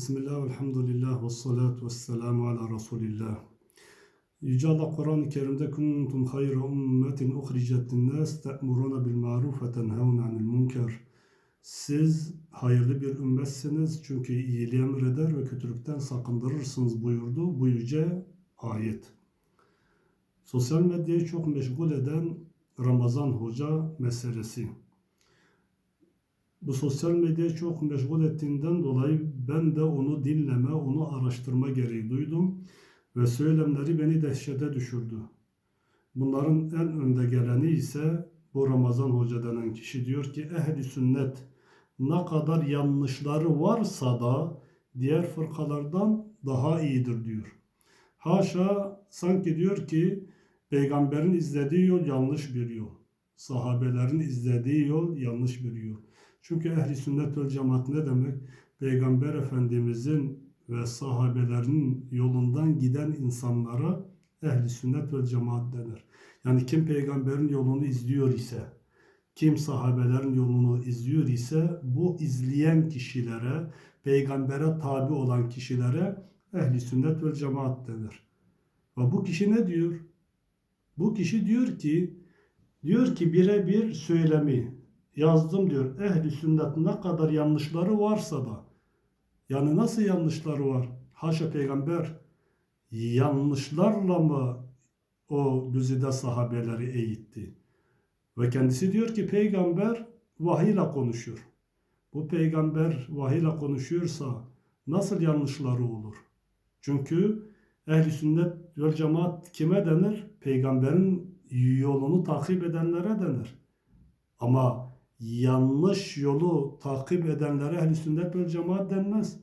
Bismillah, elhamdülillah, ve salatu ve selamu ala Resulillah. Yüce Allah Kur'an-ı Kerim'de kuntum hayra ummetin uhricet linnas te'muruna bil maruf ve tenhevne anil münker. Siz hayırlı bir ümmetsiniz çünkü iyiliği emreder ve kötülükten sakındırırsınız buyurdu bu yüce ayet. Sosyal medyayı çok meşgul eden Ramazan Hoca meselesi. Bu sosyal medyayı çok meşgul ettiğinden dolayı ben de onu dinleme, onu araştırma gereği duydum ve söylemleri beni dehşete düşürdü. Bunların en önde geleni ise bu Ramazan Hoca denen kişi diyor ki ehli sünnet ne kadar yanlışları varsa da diğer fırkalardan daha iyidir diyor. Haşa sanki diyor ki peygamberin izlediği yol yanlış bir yol. Sahabelerin izlediği yol yanlış bir yol. Çünkü ehli sünnet vel cemaat ne demek? Peygamber Efendimizin ve sahabelerinin yolundan giden insanlara ehli sünnet vel cemaat denir. Yani kim peygamberin yolunu izliyor ise, kim sahabelerin yolunu izliyor ise bu izleyen kişilere, peygambere tabi olan kişilere ehli sünnet vel cemaat denir. Ve bu kişi ne diyor? Bu kişi diyor ki, diyor ki birebir söylemi, yazdım diyor. Ehli sünnet ne kadar yanlışları varsa da yani nasıl yanlışları var? Haşa peygamber yanlışlarla mı o güzide sahabeleri eğitti? Ve kendisi diyor ki peygamber vahiyle konuşuyor. Bu peygamber vahiyle konuşuyorsa nasıl yanlışları olur? Çünkü ehli sünnet ve cemaat kime denir? Peygamberin yolunu takip edenlere denir. Ama yanlış yolu takip edenlere ehl sünnet vel cemaat denmez.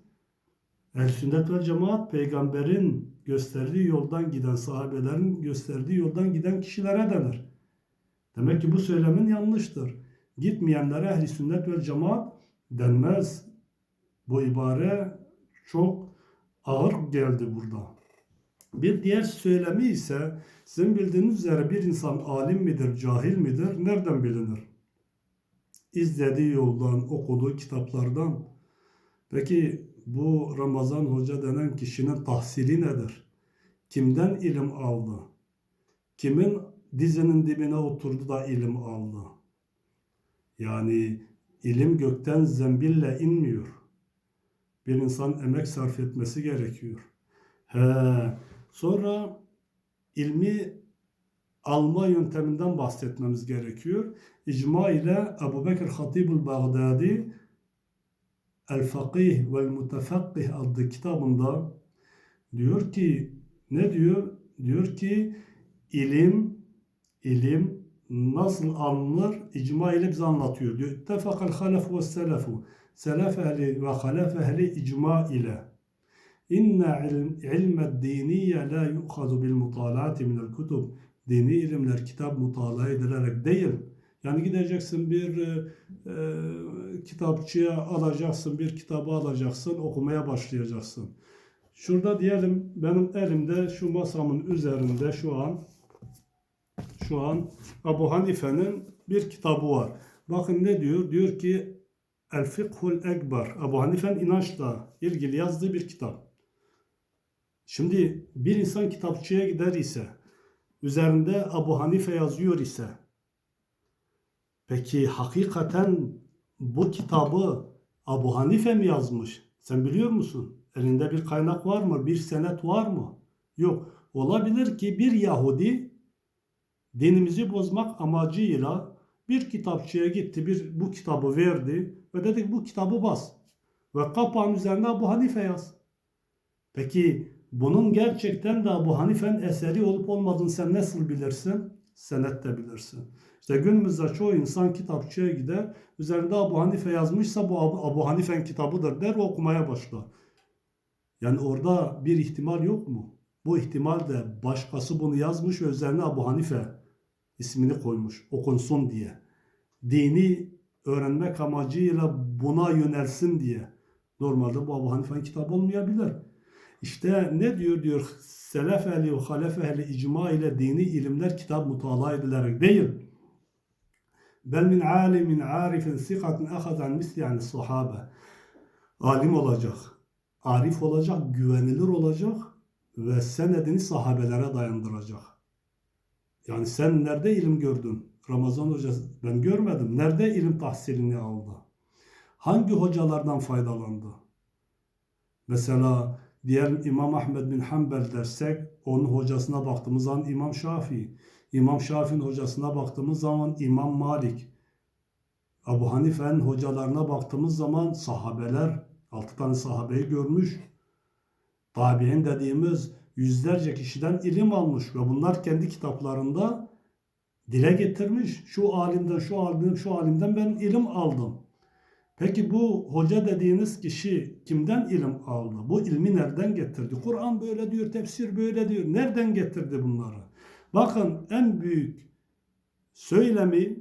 Ehl sünnet vel cemaat peygamberin gösterdiği yoldan giden sahabelerin gösterdiği yoldan giden kişilere denir. Demek ki bu söylemin yanlıştır. Gitmeyenlere ehli sünnet vel cemaat denmez. Bu ibare çok ağır geldi burada. Bir diğer söylemi ise sizin bildiğiniz üzere bir insan alim midir, cahil midir, nereden bilinir? İzlediği yoldan, okuduğu kitaplardan. Peki bu Ramazan Hoca denen kişinin tahsili nedir? Kimden ilim aldı? Kimin dizinin dibine oturdu da ilim aldı? Yani ilim gökten zembille inmiyor. Bir insan emek sarf etmesi gerekiyor. He. Sonra ilmi alma yönteminden bahsetmemiz gerekiyor. İcma ile Ebu Bekir Hatibul Bağdadi El Fakih ve Mutefakkih adlı kitabında diyor ki ne diyor? Diyor ki ilim ilim nasıl alınır icma ile bize anlatıyor. Diyor İttefakal halef ve selefu selef ehli ve halef ehli icma ile İnne ilmed diniye la yu'khadu bil mutalaati minel kutub dini ilimler kitap mutala edilerek değil. Yani gideceksin bir e, e, kitapçıya alacaksın, bir kitabı alacaksın, okumaya başlayacaksın. Şurada diyelim benim elimde şu masamın üzerinde şu an şu an Abu Hanife'nin bir kitabı var. Bakın ne diyor? Diyor ki El Fikhul Ekber. Abu Hanife'nin inançla ilgili yazdığı bir kitap. Şimdi bir insan kitapçıya gider ise üzerinde Abu Hanife yazıyor ise peki hakikaten bu kitabı Abu Hanife mi yazmış? Sen biliyor musun? Elinde bir kaynak var mı? Bir senet var mı? Yok. Olabilir ki bir Yahudi dinimizi bozmak amacıyla bir kitapçıya gitti, bir bu kitabı verdi ve dedik bu kitabı bas. Ve kapağın üzerinde Abu Hanife yaz. Peki bunun gerçekten de bu Hanife'nin eseri olup olmadığını sen nasıl bilirsin? Senette bilirsin. İşte günümüzde çoğu insan kitapçıya gider, üzerinde Abu Hanife yazmışsa bu Abu, Abu Hanife'nin kitabıdır der ve okumaya başlar. Yani orada bir ihtimal yok mu? Bu ihtimal de başkası bunu yazmış ve üzerine Abu Hanife ismini koymuş okunsun diye. Dini öğrenmek amacıyla buna yönelsin diye. Normalde bu Abu Hanife'nin kitabı olmayabilir. İşte ne diyor diyor selef ehli ve halef ehli icma ile dini ilimler kitap mutala edilerek değil. Bel min alimin arifin sikatin ahadan misli yani sahabe. Alim olacak. arif olacak, güvenilir olacak ve senedini sahabelere dayandıracak. Yani sen nerede ilim gördün? Ramazan Hoca ben görmedim. Nerede ilim tahsilini aldı? Hangi hocalardan faydalandı? Mesela diğer İmam Ahmed bin Hanbel dersek onun hocasına baktığımız zaman İmam Şafii. İmam Şafii'nin hocasına baktığımız zaman İmam Malik. Abu Hanife'nin hocalarına baktığımız zaman sahabeler, altı tane sahabeyi görmüş. Tabi'in dediğimiz yüzlerce kişiden ilim almış ve bunlar kendi kitaplarında dile getirmiş. Şu alimden, şu alimden, şu alimden ben ilim aldım. Peki bu hoca dediğiniz kişi kimden ilim aldı? Bu ilmi nereden getirdi? Kur'an böyle diyor, tefsir böyle diyor. Nereden getirdi bunları? Bakın en büyük söylemi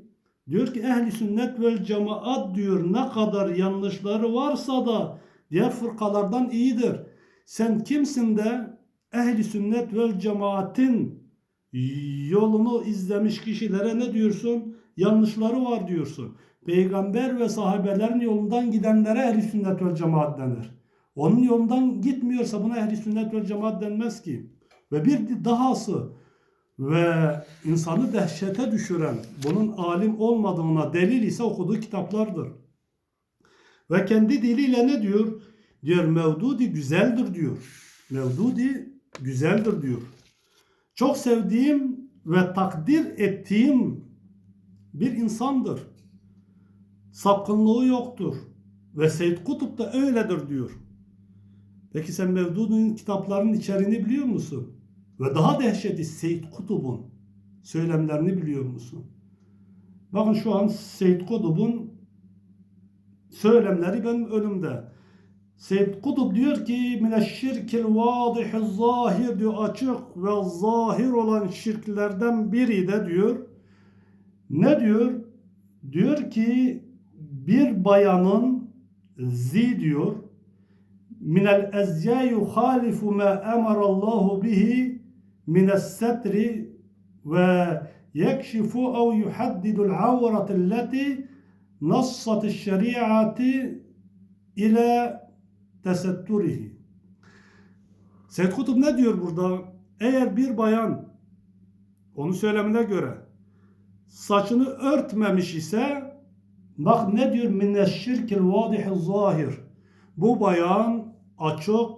diyor ki ehli sünnet vel cemaat diyor ne kadar yanlışları varsa da diğer fırkalardan iyidir. Sen kimsin de ehli sünnet vel cemaatin yolunu izlemiş kişilere ne diyorsun? Yanlışları var diyorsun. Peygamber ve sahabelerin yolundan gidenlere ehli sünnet vel cemaat denir. Onun yolundan gitmiyorsa buna ehli sünnet vel cemaat denmez ki. Ve bir dahası ve insanı dehşete düşüren bunun alim olmadığına delil ise okuduğu kitaplardır. Ve kendi diliyle ne diyor? Diyor Mevdudi güzeldir diyor. Mevdudi güzeldir diyor. Çok sevdiğim ve takdir ettiğim bir insandır. Sapkınlığı yoktur. Ve Seyyid Kutup da öyledir diyor. Peki sen Mevdudi'nin kitaplarının içeriğini biliyor musun? Ve daha dehşeti Seyyid Kutub'un söylemlerini biliyor musun? Bakın şu an Seyyid Kutub'un söylemleri benim önümde. Seyyid Kutub diyor ki mineşşirkil vadihi zahir diyor açık ve zahir olan şirklerden biri de diyor. Ne diyor? Diyor ki bir bayanın zi diyor minel ezya yuhalifu ma emarallahu bihi mines setri ve yekşifu ev yuhaddidul avrati allati nassat şeriatı ile tesetturihi. Seyyid Kutub ne diyor burada? Eğer bir bayan onu söylemine göre saçını örtmemiş ise bak ne diyor minneşşirkil vadihi zahir. Bu bayan açık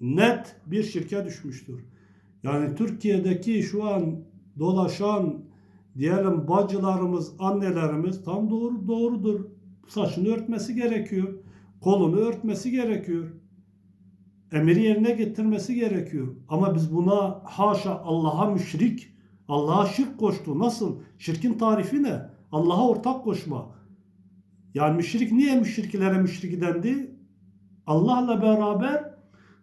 net bir şirke düşmüştür. Yani Türkiye'deki şu an dolaşan diyelim bacılarımız, annelerimiz tam doğru doğrudur. Saçını örtmesi gerekiyor. Kolunu örtmesi gerekiyor. Emiri yerine getirmesi gerekiyor. Ama biz buna haşa Allah'a müşrik, Allah'a şirk koştu. Nasıl? Şirkin tarifi ne? Allah'a ortak koşma. Yani müşrik niye müşriklere müşrik dendi? Allah'la beraber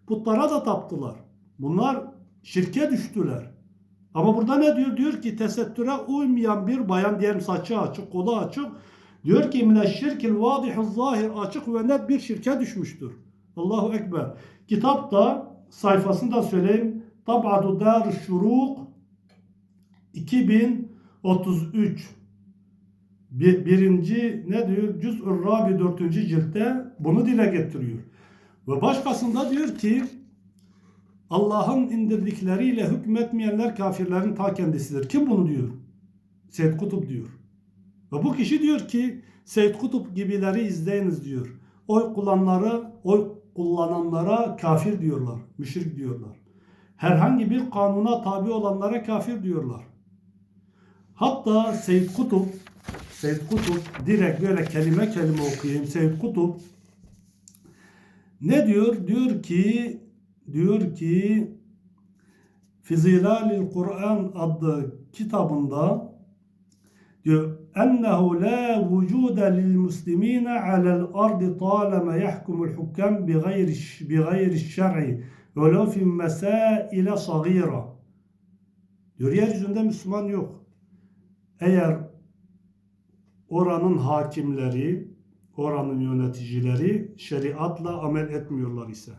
putlara da taptılar. Bunlar şirke düştüler. Ama burada ne diyor? Diyor ki tesettüre uymayan bir bayan diyelim saçı açık, kolu açık. Diyor ki mineşşirkil vadihi zahir açık ve net bir şirke düşmüştür. Allahu Ekber. Kitapta sayfasını da söyleyeyim. Tab'adu Dar Şuruk 2033 bir, birinci ne diyor? Cüz'ür Rabi dörtüncü ciltte bunu dile getiriyor. Ve başkasında diyor ki Allah'ın indirdikleriyle hükmetmeyenler kafirlerin ta kendisidir. Kim bunu diyor? Seyyid Kutup diyor. Ve bu kişi diyor ki Seyyid Kutup gibileri izleyiniz diyor. Oy kullananlara, oy kullananlara kafir diyorlar, müşrik diyorlar. Herhangi bir kanuna tabi olanlara kafir diyorlar. Hatta Seyyid Kutup, Seyyid Kutup direkt böyle kelime kelime okuyayım. Seyyid Kutup ne diyor? Diyor ki diyor ki Fizilalil Kur'an adlı kitabında diyor ennehu la vücuda lil muslimine alel ardı talama yahkumul hukam bi gayri bi gayri şer'i ve lo fi mesaile sagira diyor yeryüzünde Müslüman yok. Eğer oranın hakimleri, oranın yöneticileri şeriatla amel etmiyorlar ise.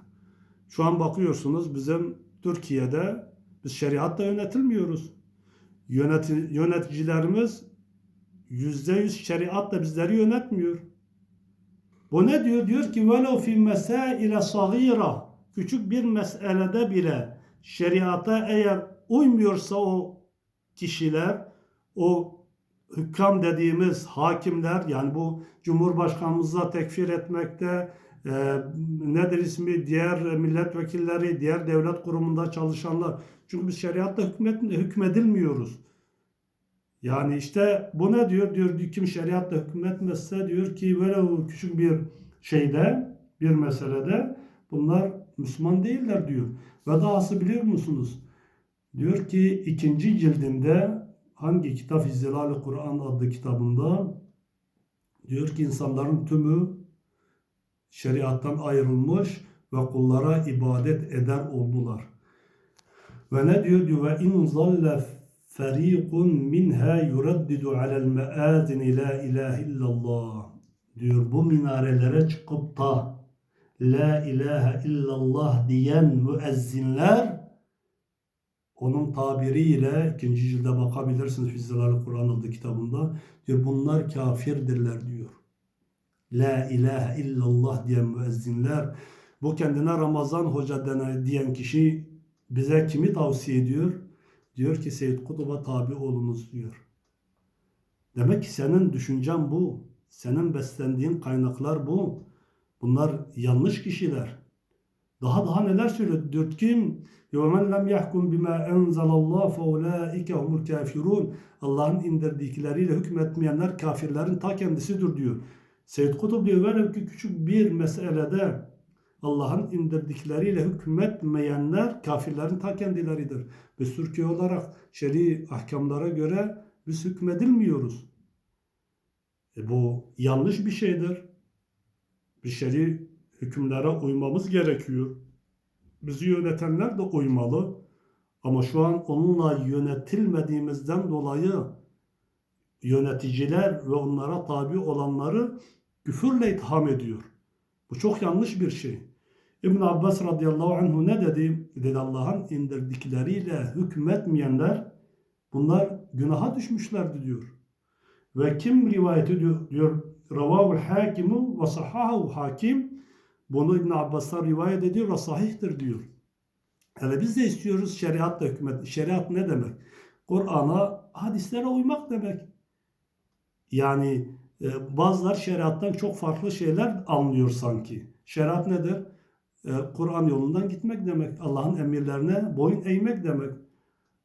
Şu an bakıyorsunuz bizim Türkiye'de biz şeriatla yönetilmiyoruz. Yöneti, yöneticilerimiz yüzde yüz şeriatla bizleri yönetmiyor. Bu ne diyor? Diyor ki velev fi mesaile sagira küçük bir meselede bile şeriata eğer uymuyorsa o kişiler o hükam dediğimiz hakimler yani bu Cumhurbaşkanımıza tekfir etmekte e, nedir ismi diğer milletvekilleri diğer devlet kurumunda çalışanlar çünkü biz şeriatta hükmet, hükmedilmiyoruz. Yani işte bu ne diyor? Diyor kim şeriatla hükmetmezse diyor ki böyle küçük bir şeyde bir meselede bunlar Müslüman değiller diyor. Ve dahası biliyor musunuz? Diyor ki ikinci cildinde hangi kitap İzzilal-i Kur'an adlı kitabında diyor ki insanların tümü şeriattan ayrılmış ve kullara ibadet eder oldular. Ve ne diyor? Diyor ve in zalle ferikun minha yuraddidu alel meazini la ilahe illallah. Diyor bu minarelere çıkıp da la ilahe illallah diyen müezzinler onun tabiriyle ikinci cilde bakabilirsiniz Fizzilal Kur'an adlı kitabında. Diyor bunlar kafirdirler diyor. La ilahe illallah diyen müezzinler. Bu kendine Ramazan Hoca denen diyen kişi bize kimi tavsiye ediyor? Diyor ki Seyyid Kutub'a tabi olunuz diyor. Demek ki senin düşüncen bu. Senin beslendiğin kaynaklar bu. Bunlar yanlış kişiler. Daha daha neler söylüyor? Diyor kim? وَمَنْ لَمْ يَحْكُمْ بِمَا اَنْزَلَ اللّٰهِ فَاُولَٰئِكَ هُمُ الْكَافِرُونَ Allah'ın indirdikleriyle hükmetmeyenler kafirlerin ta kendisidir diyor. Seyyid Kutub diyor velev ki küçük bir meselede Allah'ın indirdikleriyle hükmetmeyenler kafirlerin ta kendileridir. Biz Türkiye olarak şer'i ahkamlara göre biz hükmedilmiyoruz. E bu yanlış bir şeydir. Bir şer'i hükümlere uymamız gerekiyor. Bizi yönetenler de uymalı. Ama şu an onunla yönetilmediğimizden dolayı yöneticiler ve onlara tabi olanları küfürle itham ediyor. Bu çok yanlış bir şey. İbn Abbas radıyallahu anhu ne dedi? Dedi Allah'ın indirdikleriyle hükmetmeyenler bunlar günaha düşmüşlerdi diyor. Ve kim rivayet ediyor? Diyor Ravavul hakimu ve sahahu hakim bunu İbn Abbas'tan rivayet ediyor ve sahihtir diyor. Yani biz de istiyoruz şeriatla hükmet. Şeriat ne demek? Kur'an'a, hadislere uymak demek. Yani e, bazılar şeriattan çok farklı şeyler anlıyor sanki. Şeriat nedir? E, Kur'an yolundan gitmek demek. Allah'ın emirlerine boyun eğmek demek.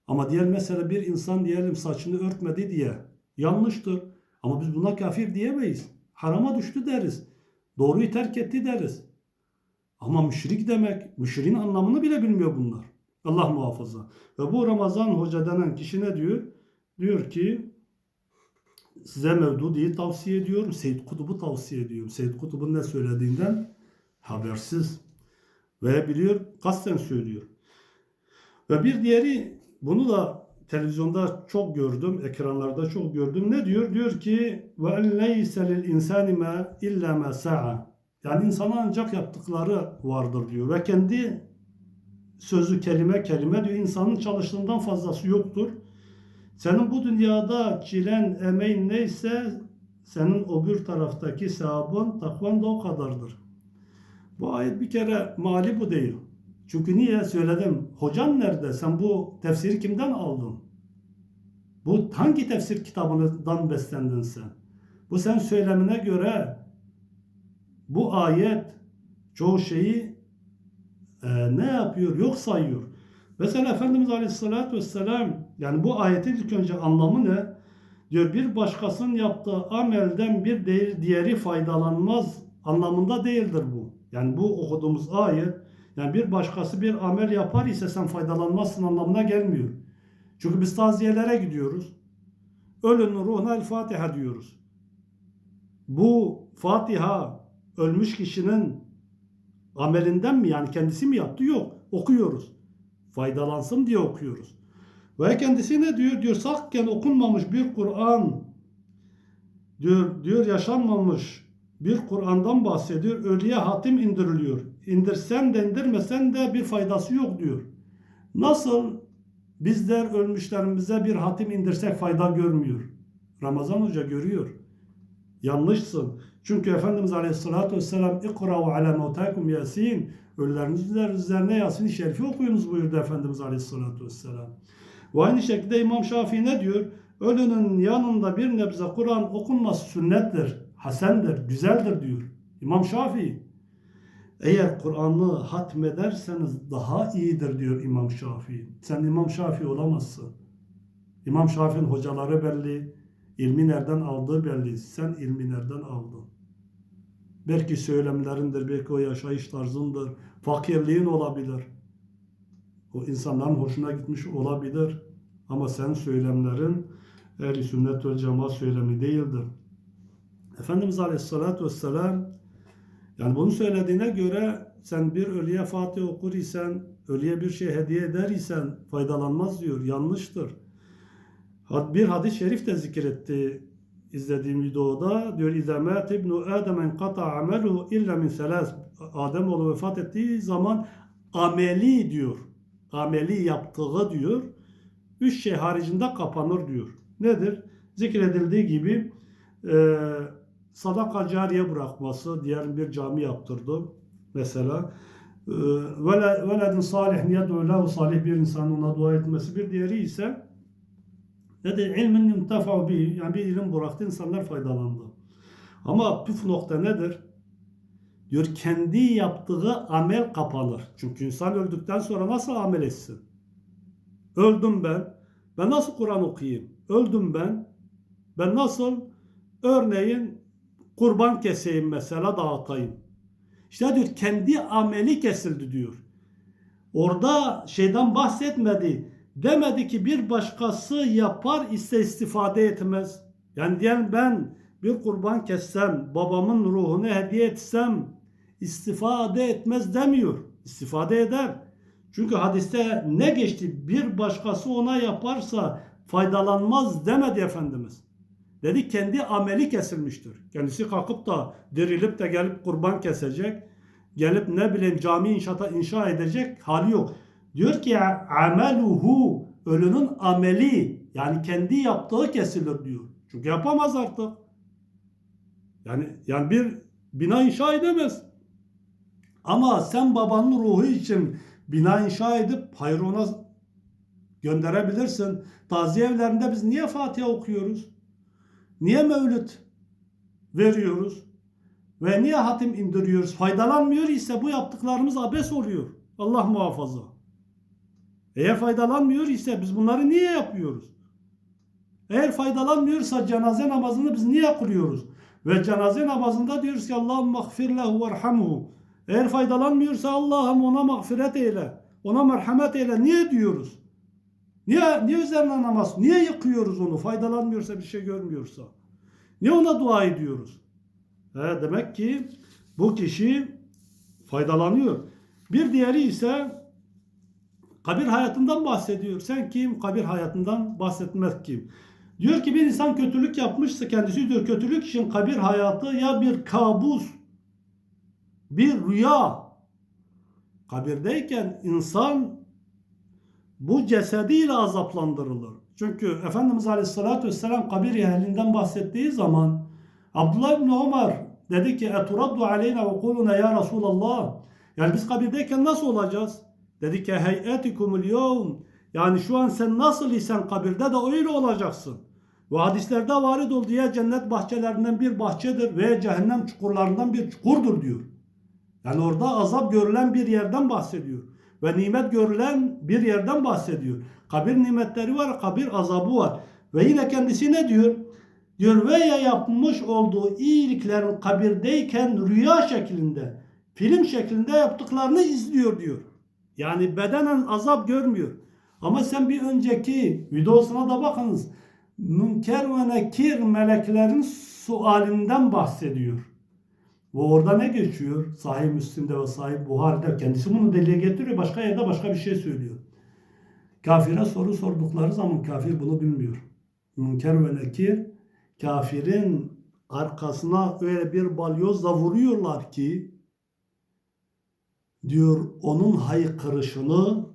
Ama diğer mesele bir insan diyelim saçını örtmedi diye yanlıştır. Ama biz buna kafir diyemeyiz. Harama düştü deriz. Doğruyu terk etti deriz. Ama müşrik demek, müşriğin anlamını bile bilmiyor bunlar. Allah muhafaza. Ve bu Ramazan Hoca denen kişi ne diyor? Diyor ki size Mevdudi'yi tavsiye ediyorum. Seyyid Kutub'u tavsiye ediyorum. Seyyid Kutub'un ne söylediğinden habersiz. Ve biliyor, kasten söylüyor. Ve bir diğeri, bunu da televizyonda çok gördüm, ekranlarda çok gördüm. Ne diyor? Diyor ki ve en leyse lil insani ma illa ma sa'a. Yani insana ancak yaptıkları vardır diyor. Ve kendi sözü kelime kelime diyor insanın çalıştığından fazlası yoktur. Senin bu dünyada çilen emeğin neyse senin öbür taraftaki sevabın takvan da o kadardır. Bu ayet bir kere mali bu değil. Çünkü niye söyledim? Hocan nerede? Sen bu tefsiri kimden aldın? Bu hangi tefsir kitabından beslendin sen? Bu sen söylemine göre bu ayet çoğu şeyi e, ne yapıyor? Yok sayıyor. Mesela Efendimiz Aleyhisselatü Vesselam yani bu ayetin ilk önce anlamı ne? Diyor bir başkasının yaptığı amelden bir değil, diğeri faydalanmaz anlamında değildir bu. Yani bu okuduğumuz ayet yani bir başkası bir amel yapar ise sen faydalanmazsın anlamına gelmiyor. Çünkü biz taziyelere gidiyoruz. Ölünün ruhuna El Fatiha diyoruz. Bu Fatiha ölmüş kişinin amelinden mi yani kendisi mi yaptı? Yok. Okuyoruz. Faydalansın diye okuyoruz. Ve kendisi ne diyor? Diyor sakken okunmamış bir Kur'an diyor, diyor yaşanmamış bir Kur'an'dan bahsediyor. Ölüye hatim indiriliyor. İndirsen de indirmesen de bir faydası yok diyor. Nasıl bizler ölmüşlerimize bir hatim indirsek fayda görmüyor. Ramazan Hoca görüyor. Yanlışsın. Çünkü Efendimiz Aleyhisselatü Vesselam İkra ve ala mevtakum yasin Ölülerinizin üzerine Yasin-i Şerifi okuyunuz buyurdu Efendimiz Aleyhisselatü Vesselam. Ve aynı şekilde İmam Şafii ne diyor? Ölünün yanında bir nebze Kur'an okunması sünnettir, hasendir, güzeldir diyor. İmam Şafii. Eğer Kur'an'ı hatmederseniz daha iyidir diyor İmam Şafii. Sen İmam Şafii olamazsın. İmam Şafii'nin hocaları belli, ilmi nereden aldığı belli. Sen ilmi nereden aldın? Belki söylemlerindir, belki o yaşayış tarzındır, fakirliğin olabilir. O insanların hoşuna gitmiş olabilir. Ama sen söylemlerin ehli sünnet ve cemaat söylemi değildir. Efendimiz Aleyhisselatü Vesselam yani bunu söylediğine göre sen bir ölüye Fatih okur isen, ölüye bir şey hediye eder isen faydalanmaz diyor. Yanlıştır. Bir hadis-i şerif de zikretti izlediğim videoda. Diyor İzâ mât ibnu Âdemen kata ameluhu illa min selâs. Adem oğlu vefat ettiği zaman ameli diyor. Ameli yaptığı diyor. Üç şey haricinde kapanır diyor. Nedir? Zikredildiği gibi e, sadaka cariye bırakması, diğer bir cami yaptırdı mesela. E, veledin salih niyet öyle salih bir insanın ona dua etmesi bir diğeri ise ne de ilmin yuntefa'u bi yani bir ilim bıraktı insanlar faydalandı. Ama püf nokta nedir? Diyor kendi yaptığı amel kapanır. Çünkü insan öldükten sonra nasıl amel etsin? Öldüm ben. Ben nasıl Kur'an okuyayım? Öldüm ben. Ben nasıl örneğin kurban keseyim mesela dağıtayım. İşte diyor kendi ameli kesildi diyor. Orada şeyden bahsetmedi. Demedi ki bir başkası yapar ise istifade etmez. Yani diyelim ben bir kurban kessem, babamın ruhunu hediye etsem istifade etmez demiyor. İstifade eder. Çünkü hadiste ne geçti? Bir başkası ona yaparsa faydalanmaz demedi Efendimiz. Dedi kendi ameli kesilmiştir. Kendisi kalkıp da dirilip de gelip kurban kesecek. Gelip ne bileyim cami inşaata inşa edecek hali yok. Diyor ki ameluhu ölünün ameli yani kendi yaptığı kesilir diyor. Çünkü yapamaz artık. Yani yani bir bina inşa edemez. Ama sen babanın ruhu için bina inşa edip hayır ona gönderebilirsin. Taziye evlerinde biz niye Fatiha okuyoruz? Niye mevlüt veriyoruz? Ve niye hatim indiriyoruz? Faydalanmıyor ise bu yaptıklarımız abes oluyor. Allah muhafaza. Eğer faydalanmıyor ise biz bunları niye yapıyoruz? Eğer faydalanmıyorsa cenaze namazını biz niye kılıyoruz? Ve cenaze namazında diyoruz ki Allah'ım mağfir lehu verhamhu. Eğer faydalanmıyorsa Allah'ım ona mağfiret eyle. Ona merhamet eyle. Niye diyoruz? Niye, niye üzerine namaz? Niye yıkıyoruz onu? Faydalanmıyorsa bir şey görmüyorsa. Niye ona dua ediyoruz? He, demek ki bu kişi faydalanıyor. Bir diğeri ise kabir hayatından bahsediyor. Sen kim? Kabir hayatından bahsetmek kim? Diyor ki bir insan kötülük yapmışsa kendisi diyor kötülük için kabir hayatı ya bir kabus, bir rüya. Kabirdeyken insan bu cesediyle azaplandırılır. Çünkü Efendimiz Aleyhisselatü Vesselam kabir ehlinden bahsettiği zaman Abdullah İbni Ömer dedi ki eturaddu aleyna ve kuluna ya Resulallah yani biz kabirdeyken nasıl olacağız? Dedi ki heyetikumul yevm yani şu an sen nasıl isen kabirde de öyle olacaksın. Ve hadislerde varid oldu ya cennet bahçelerinden bir bahçedir veya cehennem çukurlarından bir çukurdur diyor. Yani orada azap görülen bir yerden bahsediyor. Ve nimet görülen bir yerden bahsediyor. Kabir nimetleri var, kabir azabı var. Ve yine kendisi ne diyor? Diyor veya yapmış olduğu iyiliklerin kabirdeyken rüya şeklinde, film şeklinde yaptıklarını izliyor diyor. Yani bedenen azap görmüyor. Ama sen bir önceki videosuna da bakınız. Münker ve nekir meleklerin sualinden bahsediyor. Ve orada ne geçiyor? Sahih Müslim'de ve Sahih Buhari'de kendisi bunu deliye getiriyor. Başka yerde başka bir şey söylüyor. Kafire soru sordukları zaman kafir bunu bilmiyor. Münker ve nekir kafirin arkasına öyle bir balyozla vuruyorlar ki diyor onun haykırışını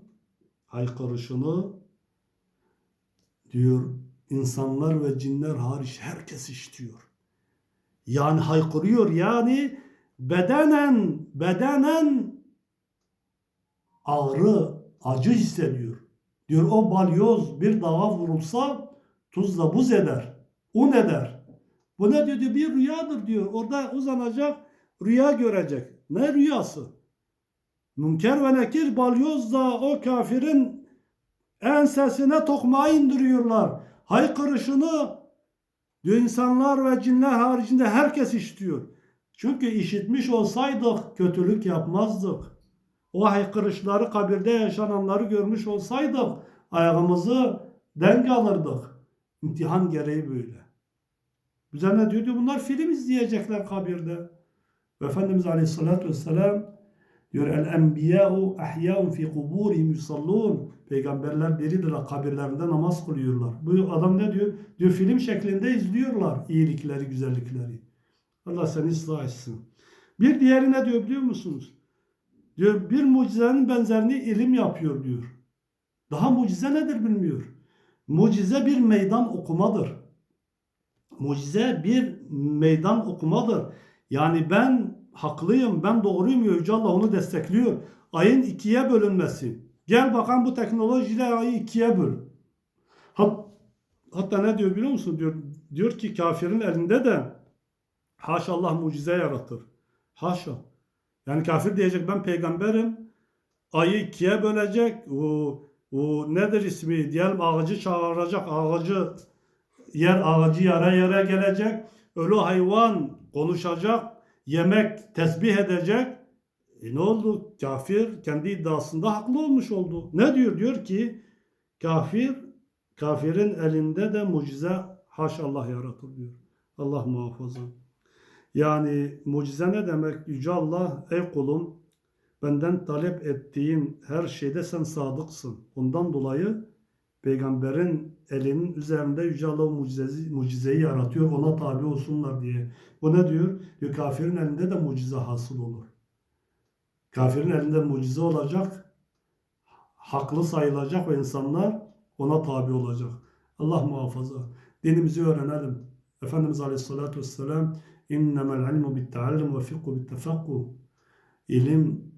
haykırışını diyor insanlar ve cinler hariç herkes işitiyor. Yani haykırıyor yani bedenen bedenen ağrı, acı hissediyor. Diyor o balyoz bir dağa vurulsa tuzla buz eder. Un eder. Bu ne diyor? Bir rüyadır diyor. Orada uzanacak, rüya görecek. Ne rüyası? Münker ve nekir balyozla o kafirin ensesine tokmağı indiriyorlar. Haykırışını insanlar ve cinler haricinde herkes işitiyor. Çünkü işitmiş olsaydık kötülük yapmazdık. O haykırışları kabirde yaşananları görmüş olsaydık ayağımızı denk alırdık. İmtihan gereği böyle. Bize ne diyor? Bunlar film izleyecekler kabirde. Ve Efendimiz Aleyhisselatü Vesselam diyor el enbiya'u ahyaun fi kuburihim yusallun. Peygamberler diridirler kabirlerinde namaz kılıyorlar. Bu adam ne diyor? Diyor film şeklinde izliyorlar iyilikleri, güzellikleri. Allah seni ıslah etsin. Bir diğeri ne diyor biliyor musunuz? Diyor bir mucizenin benzerini ilim yapıyor diyor. Daha mucize nedir bilmiyor. Mucize bir meydan okumadır. Mucize bir meydan okumadır. Yani ben haklıyım, ben doğruyum ya Yüce Allah onu destekliyor. Ayın ikiye bölünmesi. Gel bakalım bu teknolojiyle ayı ikiye böl. Hat, hatta ne diyor biliyor musun? Diyor, diyor ki kafirin elinde de haşa Allah mucize yaratır. Haşa. Yani kafir diyecek ben peygamberim. Ayı ikiye bölecek. O, o nedir ismi? Diyelim ağacı çağıracak. Ağacı yer ağacı yara yara gelecek. Ölü hayvan konuşacak. Yemek tesbih edecek. E ne oldu? Kafir kendi iddiasında haklı olmuş oldu. Ne diyor? Diyor ki kafir kafirin elinde de mucize haş Allah yaratır diyor. Allah muhafaza. Yani mucize ne demek? Yüce Allah ey kulum benden talep ettiğin her şeyde sen sadıksın. Ondan dolayı peygamberin elinin üzerinde Yüce Allah mucizesi, mucizeyi yaratıyor. Ona tabi olsunlar diye. Bu ne diyor? Diyor kafirin elinde de mucize hasıl olur. Kafirin elinde mucize olacak. Haklı sayılacak ve insanlar ona tabi olacak. Allah muhafaza. Dinimizi öğrenelim. Efendimiz Aleyhisselatü Vesselam İnnemel ilmu bitteallüm ve fikhu bittefakkuh. İlim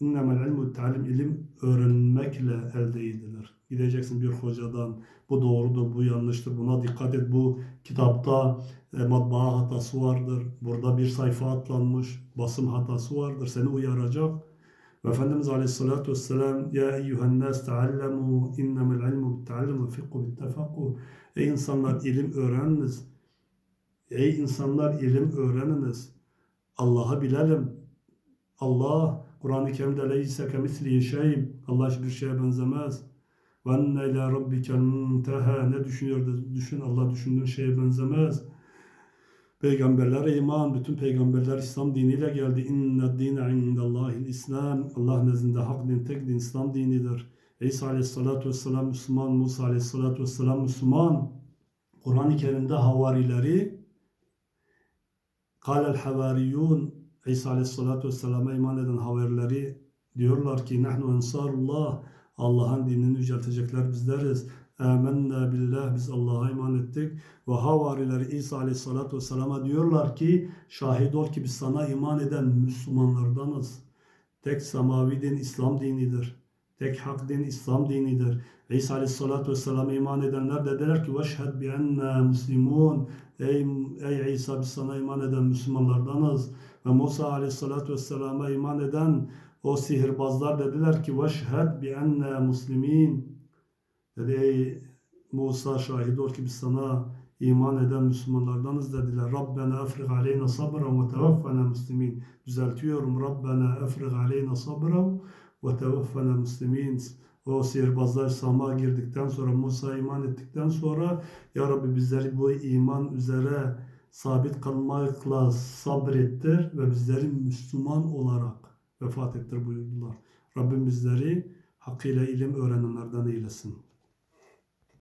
İnnemel ilmu bitteallüm ilim öğrenmekle elde edilir. Gideceksin bir hocadan bu doğrudur, bu yanlıştır, buna dikkat et. Bu kitapta e, matbaa hatası vardır. Burada bir sayfa atlanmış, basım hatası vardır. Seni uyaracak. Ve Efendimiz Aleyhisselatü Vesselam Ya eyyühen nas teallemu innemel ilmu bitteallüm ve fikhu bittefakkuh. Ey insanlar ilim öğreniniz. Ey insanlar ilim öğreniniz. Allah'ı bilelim. Allah Kur'an-ı Kerim'de leyse kemislihi şey. Allah hiçbir şeye benzemez. Ve enne ila rabbikel. Ne düşünüyor düşün. Allah düşündüğün şeye benzemez. Peygamberlere iman, bütün peygamberler İslam diniyle geldi. İnne dine indallahil İslam. Allah nezdinde hak din, tek din İslam dinidir. İsa aleyhissalatu vesselam Müslüman, Musa aleyhissalatu vesselam Müslüman. Kur'an-ı Kerim'de havarileri Kâlel havariyun İsa aleyhissalatu vesselama iman eden havarileri diyorlar ki nahnu ensarullah Allah'ın dinini yüceltecekler bizleriz. Âmennâ billah biz Allah'a iman ettik. Ve havarileri İsa aleyhissalatu vesselama diyorlar ki şahit ol ki biz sana iman eden Müslümanlardanız. Tek semavi din İslam dinidir. Tek hak din İslam dinidir. İsa aleyhissalatu vesselam'a iman edenler dediler ki veşhed bi enne muslimun. Ey, ey İsa biz sana iman eden Müslümanlardanız. Ve Musa aleyhissalatu vesselam'a iman eden o sihirbazlar dediler ki veşhed bi enne muslimin. Dedi ey Musa şahit ol ki biz sana iman eden Müslümanlardanız dediler. Rabbena efrig aleyna sabran ve tevaffena muslimin. Düzeltiyorum. Rabbena efrig aleyna sabran ve tevaffena muslimin. O sihirbazlar İslam'a girdikten sonra Musa iman ettikten sonra Ya Rabbi bizleri bu iman üzere sabit kalmakla sabrettir ve bizleri Müslüman olarak vefat ettir buyurdular. Rabbim bizleri hakkıyla ilim öğrenenlerden eylesin.